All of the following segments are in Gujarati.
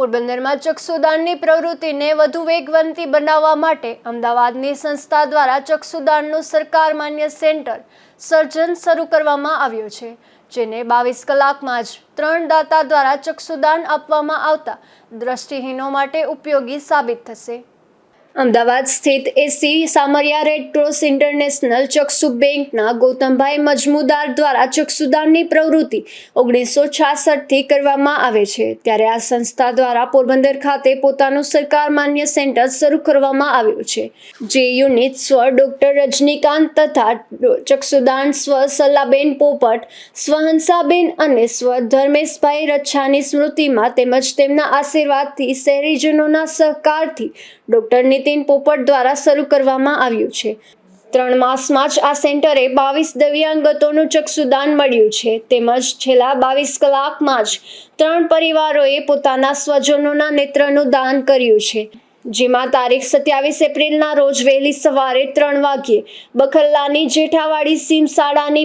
પોરબંદરમાં ચક્ષુદાનની પ્રવૃત્તિને વધુ વેગવંતી બનાવવા માટે અમદાવાદની સંસ્થા દ્વારા ચક્ષુદાનનું સરકાર માન્ય સેન્ટર સર્જન શરૂ કરવામાં આવ્યું છે, જેને બાવીસ કલાકમાં જ ત્રણ દાતા દ્વારા ચક્ષુદાન આપવામાં આવતા દ્રષ્ટિહીનો માટે ઉપયોગી સાબિત થશે. અમદાવાદ સ્થિત એસી સામરિયા રેડ ક્રોસ ઇન્ટરનેશનલ ચક્ષુ બેંકના ગૌતમભાઈ મજમુદાર દ્વારા ચક્ષુદાનની પ્રવૃત્તિ ઓગણીસો છાસઠથી કરવામાં આવે છે. ત્યારે આ સંસ્થા દ્વારા પોરબંદર ખાતે પોતાનું સરકાર માન્ય સેન્ટર શરૂ કરવામાં આવ્યું છે. જે યુનિટ સ્વ ડોક્ટર રજનીકાંત તથા ચક્ષુદાન સ્વ સલાબેન પોપટ સ્વહંસાબેન અને સ્વ ધર્મેશભાઈ રચ્છાની સ્મૃતિમાં તેમજ તેમના આશીર્વાદથી શહેરીજનોના સહકારથી ડોક્ટર નીતિન પોપટ દ્વારા શરૂ કરવામાં આવ્યું છે. ત્રણ માસમાં જ આ સેન્ટરે બાવીસ દિવ્યાંગતોનું ચક્ષુદાન મળ્યું છે. તેમજ છેલ્લા બાવીસ કલાકમાં જ ત્રણ પરિવારોએ પોતાના સ્વજનોના નેત્રનું દાન કર્યું છે. જેમાં તારીખ સત્યાવીસ એપ્રિલના રોજ વહેલી સવારે ત્રણ વાગ્યે બખલ્લાની જેઠાવાડી સીમ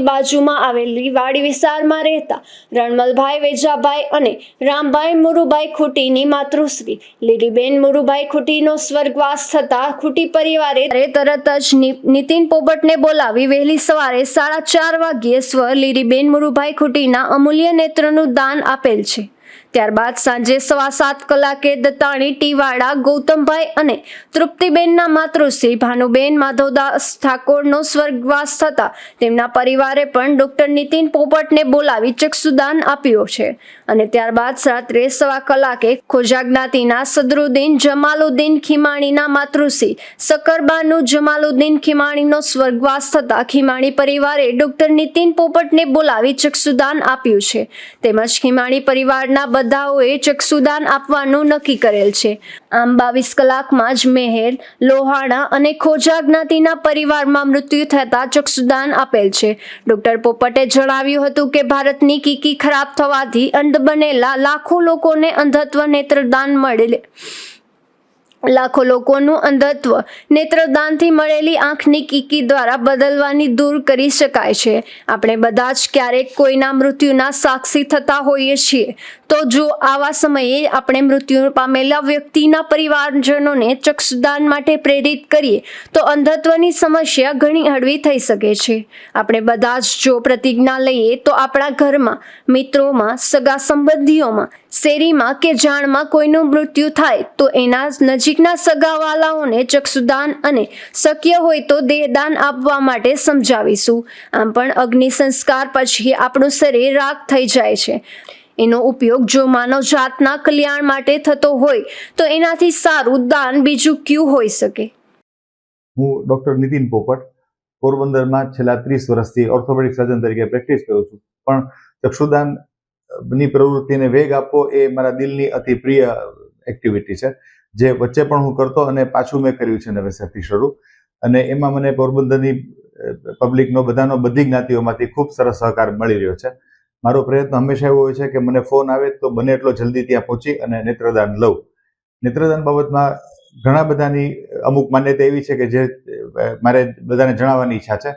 બાજુમાં આવેલી વાડી વિસ્તારમાં રહેતા રણમલભાઈ વેજાભાઈ અને રામભાઈ મુરુભાઈ ખુટીની માતૃશ્રી, લીલીબેન મુરુભાઈ ખુટીનો સ્વર્ગવાસ થતા ખુટી પરિવારે તરત જ નીતિન પોપટને બોલાવી વહેલી સવારે સાડા ચાર વાગ્યે સ્વ લીલીબેન મુરુભાઈ ખુટીના અમૂલ્ય નેત્રનું દાન આપેલ છે. ત્યારબાદ સાંજે સવા સાત કલાકે દત્તાણી, ટીવાડા, ગૌતમભાઈ અને તૃપ્તિબેનના માતૃશ્રી ભાનુબેન, માધવદાસ ઠાકોરનો સ્વર્ગવાસ થતા તેમના પરિવારે પણ ડોક્ટર નીતિન પોપટને બોલાવી ચક્ષુદાન આપ્યો છે. અને ત્યારબાદ રાત્રે સવા કલાકે ખોજા જ્ઞાતિના સદરુદ્દીન, જમાલુદ્દીન ખીમાણીના માતૃશ્રી સકરબાનુ જમાલુદ્દીન ખીમાણીનો સ્વર્ગવાસ થતા ખીમાણી પરિવારે ડોક્ટર નીતિન પોપટને બોલાવી ચક્ષુદાન આપ્યું છે. તેમજ ખીમાણી પરિવારના બધાઓએ ચક્ષુદાન આપવાનું નક્કી કરેલ છે. આમ બાવીસ કલાકમાં જ મેહેર, લોહાણા અને ખોજા જ્ઞાતિના પરિવારમાં મૃત્યુ થતા ચક્ષુદાન આપેલ છે. ડોક્ટર પોપટે જણાવ્યું હતું કે ભારતની કીકી ખરાબ થવાથી અંધ બનેલા લાખો લોકોને અંધત્વ નેત્રદાન મળેલ લાખો લોકોનું અંધત્વ, નેત્રદાનથી મળેલી આંખની કીકી દ્વારા બદલવાની દૂર કરી શકાય છે. આપણે બધા જ ક્યારેક કોઈના મૃત્યુના સાક્ષી થતા હોઈએ છીએ. તો જો આવા સમયે આપણે મૃત્યુ પામેલા વ્યક્તિના પરિવારજનોને ચક્ષુદાન માટે પ્રેરિત કરીએ, તો અંધત્વની સમસ્યા ઘણી હળવી થઈ શકે છે. આપણે બધા જ જો પ્રતિજ્ઞા લઈએ, તો આપણા ઘરમાં, મિત્રોમાં, સગા સંબંધીઓમાં શેરીમાં કે જાણમાં કોઈનું મૃત્યુ થાય તો એના નજીકના સગાવાલાઓને ચક્ષુદાન અને શક્ય હોય તો દેહદાન આપવા માટે સમજાવીશું. આમ પણ અગ્નિ સંસ્કાર પછી આપણું શરીર રાખ થઈ જાય છે. એનો ઉપયોગ જો માનવ જાતના કલ્યાણ માટે થતો હોય તો એનાથી સારું દાન બીજું ક્યું હોઈ શકે? હું ડૉક્ટર નીતિન પોપટ, પોરબંદરમાં છેલ્લા ત્રીસ વર્ષથી ઓર્થોપેડિક સર્જન તરીકે પ્રેક્ટિસ કરું છું. પણ ચક્ષુદાન ની પ્રવૃત્તિને વેગ આપવો એ મારા દિલની અતિ પ્રિય એક્ટિવિટી છે. જે વચ્ચે પણ હું કરતો અને પાછું મેં કર્યું છે નવેસરથી શરૂ. અને એમાં મને પોરબંદરની પબ્લિકનો બધાનો બધી જ્ઞાતિઓમાંથી ખૂબ સરસ સહકાર મળી રહ્યો છે. મારો પ્રયત્ન હંમેશા એવો હોય છે કે મને ફોન આવે તો બને એટલો જલ્દી ત્યાં પહોંચી અને નેત્રદાન લઉં. નેત્રદાન બાબતમાં ઘણા બધાની અમુક માન્યતા એવી છે કે જે મારે બધાને જણાવવાની ઈચ્છા છે.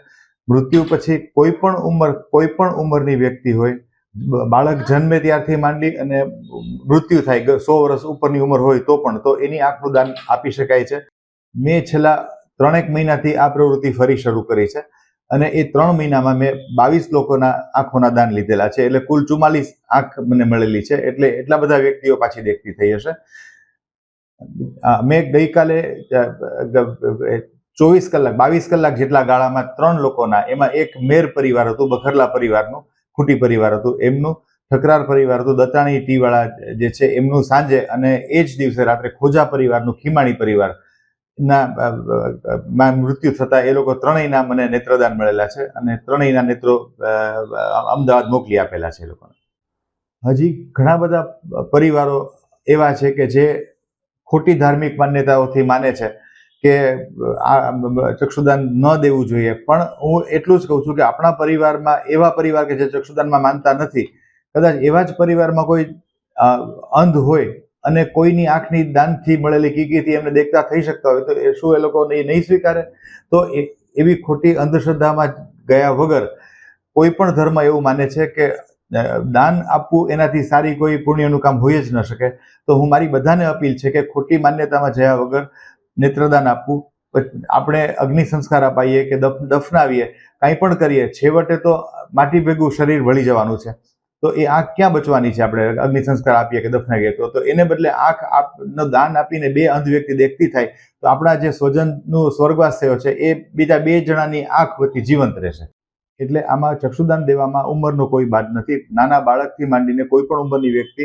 મૃત્યુ પછી કોઈ પણ ઉંમર, કોઈ પણ ઉંમરની વ્યક્તિ હોય બાળક જન્મે ત્યારથી માંડી અને મૃત્યુ થાય સો વર્ષ ઉપરની ઉંમર હોય તો પણ, તો એની આંખનું દાન આપી શકાય છે. મેં છેલ્લા ત્રણેક મહિનાથી આ પ્રવૃત્તિ ફરી શરૂ કરી છે અને એ ત્રણ મહિનામાં મેં બાવીસ લોકોના આંખોના દાન લીધેલા છે. એટલે કુલ ચુમ્માલીસ આંખ મને મળેલી છે. એટલે એટલા બધા વ્યક્તિઓ પાછી દેખતી થઈ હશે. મેં ગઈકાલે ચોવીસ કલાક, બાવીસ કલાક જેટલા ગાળામાં ત્રણ લોકોના, એમાં એક મેર પરિવાર હતું, બખરલા પરિવારનું. ખૂટી પરિવાર હતું, એમનું ઠકરાર પરિવાર હતું દત્તાણી ટીવાળા જે છે એમનું સાંજે અને એ જ દિવસે રાત્રે ખોજા પરિવારનું ખીમાણી પરિવાર ના મૃત્યુ થતાં એ લોકો ત્રણેયના મને નેત્રદાન મળેલા છે અને ત્રણેયના નેત્રો અમદાવાદ મોકલી આપેલા છે એ લોકોને. હજી ઘણા બધા પરિવારો એવા છે કે જે ખોટી ધાર્મિક માન્યતાઓથી માને છે કે આ ચક્ષુદાન ન દેવું જોઈએ. પણ હું એટલું જ કહું છું કે આપણા પરિવારમાં એવા પરિવાર કે જે ચક્ષુદાનમાં માનતા નથી, કદાચ એવા જ પરિવારમાં કોઈ અંધ હોય અને કોઈની આંખની દાનથી મળેલી કીકીથી એમને દેખતા થઈ શકતા હોય, તો એ શું એ લોકો એ નહીં સ્વીકારે? તો એવી ખોટી અંધશ્રદ્ધામાં ગયા વગર કોઈ પણ ધર્મ એવું માને છે કે દાન આપવું એનાથી સારી કોઈ પુણ્યનું કામ હોઈ જ ન શકે. તો હું મારી બધાને અપીલ છે કે ખોટી માન્યતામાં જયા વગર નેત્રદાન આપવું. આપણે અગ્નિ સંસ્કાર અપાઈએ કે દફ, દફનાવીએ, કાંઈ પણ કરીએ, છેવટે તો માટી ભેગું શરીર વળી જવાનું છે. તો એ આંખ ક્યાં બચવાની છે આપણે અગ્નિ સંસ્કાર આપીએ કે દફનાવીએ? તો તો એને બદલે આંખ આપનો દાન આપીને બે અંધ વ્યક્તિ દેખતી થાય, તો આપણા જે સ્વજનનું સ્વર્ગવાસ થયો છે, એ બીજા બે જણાની આંખ વતી જીવંત રહેશે. એટલે આમાં ચક્ષુદાન દેવામાં ઉંમરનો કોઈ બાદ નથી. નાના બાળકથી માંડીને કોઈ પણ ઉંમરની વ્યક્તિ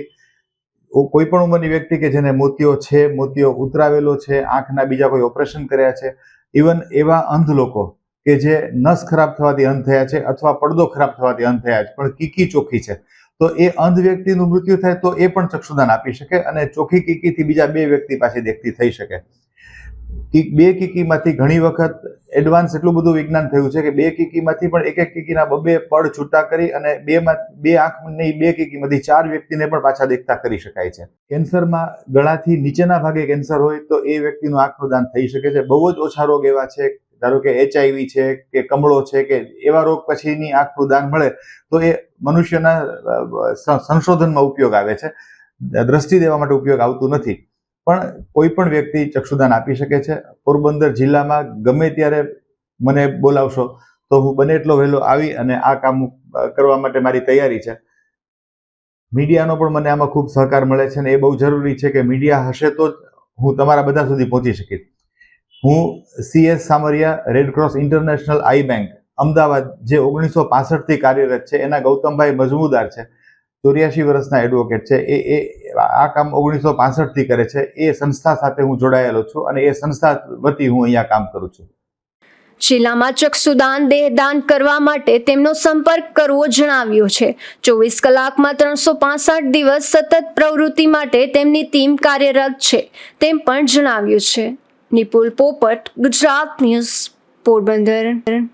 કોઈ પણ ઉંમરની વ્યક્તિ કે જેને મોતિયો છે મોતિયો ઉતરાવેલો છે, આંખના બીજા કોઈ ઓપરેશન કર્યા છે, ઇવન એવા અંધ લોકો કે જે નસ ખરાબ થવાથી અંધ થયા છે અથવા પડદો ખરાબ થવાથી અંધ થયા છે, પણ કીકી ચોખ્ખી છે. તો એ અંધ વ્યક્તિનું મૃત્યુ થાય તો એ પણ ચક્ષુદાન આપી શકે અને ચોખ્ખી કીકીથી બીજા બે વ્યક્તિ પાસે દેખતી થઈ શકે. કી- બે કીકીમાંથી ઘણી વખત એડવાન્સ એટલું બધું વિજ્ઞાન થયું છે કે બે કીકીમાંથી પણ એક એક કીકીના બબે પડ છૂટા કરી અને બે માં, બે આંખની બે કીકીમાંથી ચાર વ્યક્તિને પણ પાછા દેખતા કરી શકાય છે. કેન્સરમાં ગળાથી નીચેના ભાગે કેન્સર હોય તો એ વ્યક્તિનું આંખનું દાન થઈ શકે છે. બહુ જ ઓછા રોગ એવા છે, ધારો કે એચઆઈવી છે, કે કમળો છે, કે એવા રોગ પછીની આંખનું દાન મળે તો એ મનુષ્યના સંશોધનમાં ઉપયોગ આવે છે. દ્રષ્ટિ દેવા માટે ઉપયોગ આવતું નથી. પણ કોઈ પણ વ્યક્તિ ચક્ષુદાન આપી શકે છે. પોરબંદર જિલ્લામાં ગમે ત્યારે મને બોલાવશો તો હું બને એટલો વહેલો આવી અને આ કામ કરવા માટે મારી તૈયારી છે. મીડિયાનો પણ મને આમાં ખૂબ સહકાર મળે છે અને એ બહુ જરૂરી છે કે મીડિયા હશે તો જ હું તમારા બધા સુધી પહોંચી શકીશ. હું CS Samaria red cross international eye bank Ahmedabad, જે ઓગણીસો પાસઠથી કાર્યરત છે, એના ગૌતમભાઈ મજમુદાર છે, ચોર્યાસી વર્ષના એડવોકેટ છે, એ એ આ કામ ઓગણીસો પાસઠથી કરે છે. એ સંસ્થા સાથે હું જોડાયેલો છું અને એ સંસ્થા વતી હું અહીંયા કામ કરું છું. જિલ્લામાં ચક્ષુદાન દેહદાન કરવા માટે તેમનો સંપર્ક કરવો જણાવ્યો છે. ચોવીસ કલાકમાં ત્રણસો પાસઠ દિવસ સતત પ્રવૃત્તિ માટે તેમની ટીમ કાર્યરત છે, તેમ પણ જણાવ્યું છે. નિપુલ પોપટ, ગુજરાત ન્યૂઝ પોરબંદર.